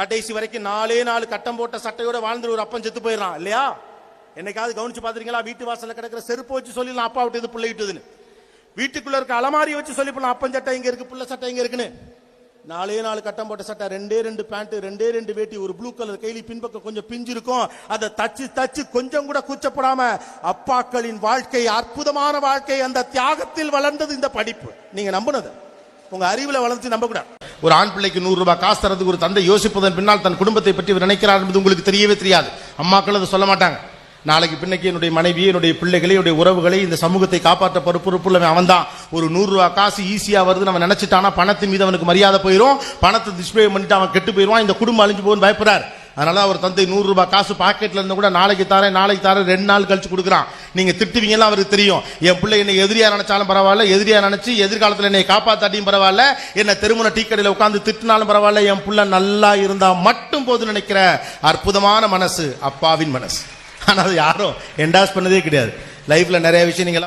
கடைசி வரைக்கும் நாலே நாலு கட்டம் போட்ட சட்டையோட வாழ்ந்து ஒரு அப்பன் செத்து போயிடறான் இல்லையா? என்னைக்காவது கவனிச்சு பார்த்துருக்கீங்களா வீட்டு வாசல்ல கிடக்கிற செருப்பு வச்சு சொல்லிடலாம் அப்பா விட்டு பிள்ளை விட்டதுன்னு. வீட்டுக்குள்ள இருக்க அலமாரி வச்சு சொல்லி போலாம் அப்பன் சட்டை இங்க இருக்கு புள்ள சட்டை இங்க இருக்குன்னு. நாலே நாலு கட்டம் போட்ட சட்டை ரெண்டே ரெண்டு பேண்ட் ரெண்டே ரெண்டு வேட்டி ஒரு ப்ளூ கலர் கைலி பின்பக்கம் கொஞ்சம் பிஞ்சு இருக்கும். அதை தச்சு தச்சு கொஞ்சம் கூட கூச்சப்படாம அப்பாக்களின் வாழ்க்கை அற்புதமான வாழ்க்கை அந்த தியாகத்தில் வளர்ந்தது இந்த படிப்பு. நீங்க நம்புனது. உங்க அறிவுல வளர்ந்து நம்ப கூடாது ஒரு ஆண் பிள்ளைக்கு நூறு ரூபாய் காசு தரதுக்கு ஒரு தந்தை யோசிப்பதன் பின்னால் தன் குடும்பத்தை பற்றி இவர் நினைக்கிறார் என்பது உங்களுக்கு தெரியவே தெரியாது. அம்மாக்கள் அதை சொல்ல மாட்டாங்க. நாளைக்கு பின்னைக்கு என்னுடைய மனைவி என்னுடைய பிள்ளைகளை என்னுடைய உறவுகளை இந்த சமூகத்தை காப்பாற்ற பொறுப்புள்ளவன் அவன் தான் ஒரு நூறுரூவா காசு ஈஸியாக வருதுன்னு அவன் நினச்சிட்டானா பணத்தின் மீது அவனுக்கு மரியாதை போயிடும் பணத்தை டிஸ்பிளே பண்ணிட்டு அவன் கெட்டு போயிடுவான். இந்த குடும்பம் அழிஞ்சு போகணும்னு பயப்படுறாரு. அதனால அவர் தந்தை நூறு ரூபாய் காசு பாக்கெட்ல இருந்து கூட நாளைக்கு தாரேன் நாளைக்கு தாரேன் ரெண்டு நாள் கழிச்சு கொடுக்குறான். நீங்க திட்டுவீங்கலாம் அவருக்கு தெரியும். என் பிள்ளை என்னை எதிரியா நினைச்சாலும் பரவாயில்ல எதிரியா நினைச்சு எதிர்காலத்துல என்னை காப்பாத்தாட்டியும் பரவாயில்ல. என்ன திருமண டீ கடையில் உட்காந்து திட்டினாலும் பரவாயில்ல. என் பிள்ளை நல்லா இருந்தா மட்டும் போது நினைக்கிற அற்புதமான மனசு அப்பாவின் மனசு. ஆனால் அது யாரும் என்டாஸ் பண்ணதே கிடையாது. லைஃப்ல நிறைய விஷயம் நீங்க